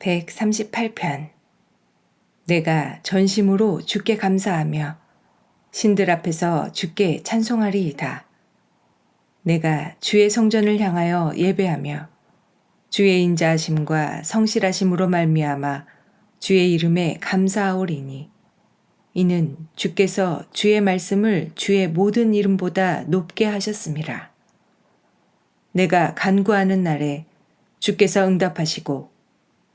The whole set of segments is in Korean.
138편 내가 전심으로 주께 감사하며 신들 앞에서 주께 찬송하리이다. 내가 주의 성전을 향하여 예배하며 주의 인자하심과 성실하심으로 말미암아 주의 이름에 감사하오리니 이는 주께서 주의 말씀을 주의 모든 이름보다 높게 하셨음이라. 내가 간구하는 날에 주께서 응답하시고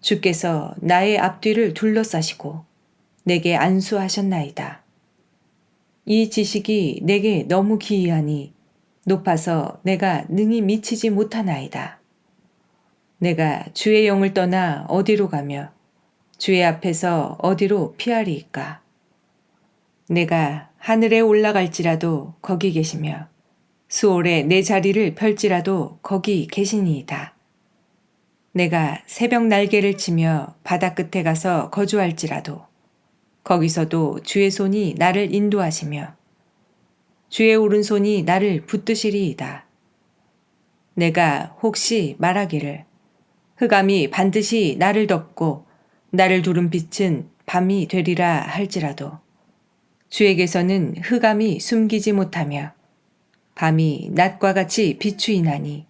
주께서 나의 앞뒤를 둘러싸시고 내게 안수하셨나이다. 이 지식이 내게 너무 기이하니 높아서 내가 능히 미치지 못하나이다. 내가 주의 영을 떠나 어디로 가며 주의 앞에서 어디로 피하리이까. 내가 하늘에 올라갈지라도 거기 계시며 수월에 내 자리를 펼지라도 거기 계시니이다. 내가 새벽 날개를 치며 바다 끝에 가서 거주할지라도 거기서도 주의 손이 나를 인도하시며 주의 오른손이 나를 붙드시리이다. 내가 혹시 말하기를 흑암이 반드시 나를 덮고 나를 두른 빛은 밤이 되리라 할지라도 주에게서는 흑암이 숨기지 못하며 밤이 낮과 같이 비추이나니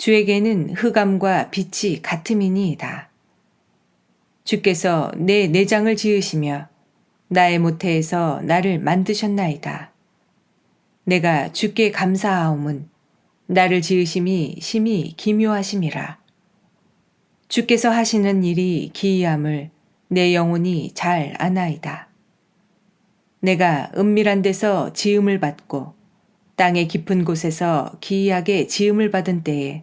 주에게는 흑암과 빛이 같음이니이다. 주께서 내 내장을 지으시며 나의 모태에서 나를 만드셨나이다. 내가 주께 감사하옴은 나를 지으심이 심히 기묘하심이라. 주께서 하시는 일이 기이함을 내 영혼이 잘 아나이다. 내가 은밀한 데서 지음을 받고 땅의 깊은 곳에서 기이하게 지음을 받은 때에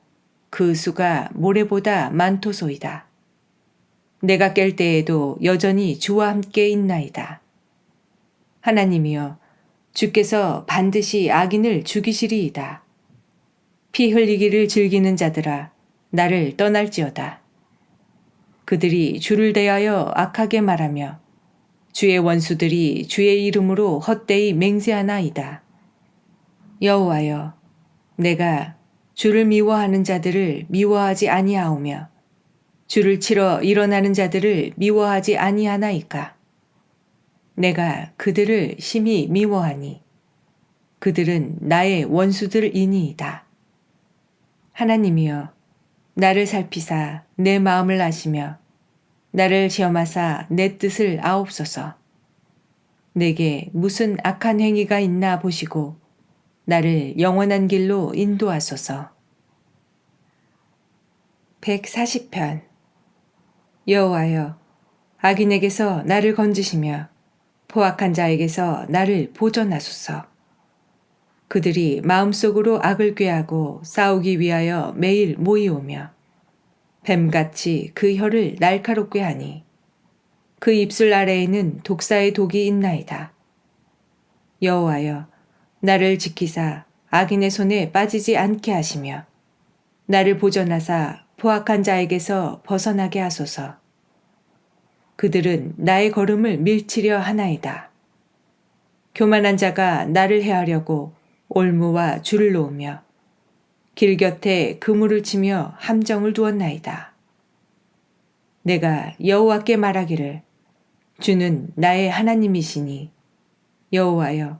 그 수가 모래보다 많도소이다. 내가 깰 때에도 여전히 주와 함께 있나이다. 하나님이여, 주께서 반드시 악인을 죽이시리이다. 피 흘리기를 즐기는 자들아, 나를 떠날지어다. 그들이 주를 대하여 악하게 말하며 주의 원수들이 주의 이름으로 헛되이 맹세하나이다. 여호와여, 내가 주를 미워하는 자들을 미워하지 아니하오며 주를 치러 일어나는 자들을 미워하지 아니하나이까. 내가 그들을 심히 미워하니 그들은 나의 원수들이니이다. 하나님이여 나를 살피사 내 마음을 아시며 나를 시험하사 내 뜻을 아옵소서. 내게 무슨 악한 행위가 있나 보시고 나를 영원한 길로 인도하소서. 140편 여호와여 악인에게서 나를 건지시며 포악한 자에게서 나를 보존하소서. 그들이 마음속으로 악을 꾀하고 싸우기 위하여 매일 모이오며 뱀같이 그 혀를 날카롭게 하니 그 입술 아래에는 독사의 독이 있나이다. 여호와여 나를 지키사 악인의 손에 빠지지 않게 하시며 나를 보존하사 포악한 자에게서 벗어나게 하소서. 그들은 나의 걸음을 밀치려 하나이다. 교만한 자가 나를 해하려고 올무와 줄을 놓으며 길 곁에 그물을 치며 함정을 두었나이다. 내가 여호와께 말하기를 주는 나의 하나님이시니 여호와여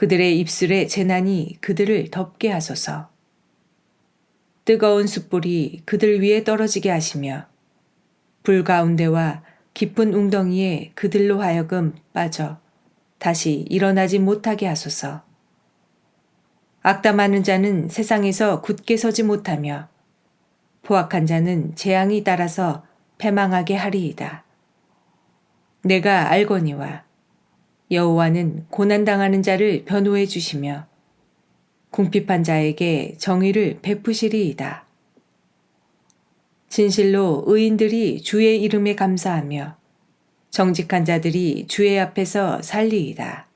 그들의 입술의 재난이 그들을 덮게 하소서. 뜨거운 숯불이 그들 위에 떨어지게 하시며 불 가운데와 깊은 웅덩이에 그들로 하여금 빠져 다시 일어나지 못하게 하소서. 악담하는 자는 세상에서 굳게 서지 못하며 포악한 자는 재앙이 따라서 패망하게 하리이다. 내가 알거니와 여호와는 고난당하는 자를 변호해 주시며 궁핍한 자에게 정의를 베푸시리이다. 진실로 의인들이 주의 이름에 감사하며 정직한 자들이 주의 앞에서 살리이다.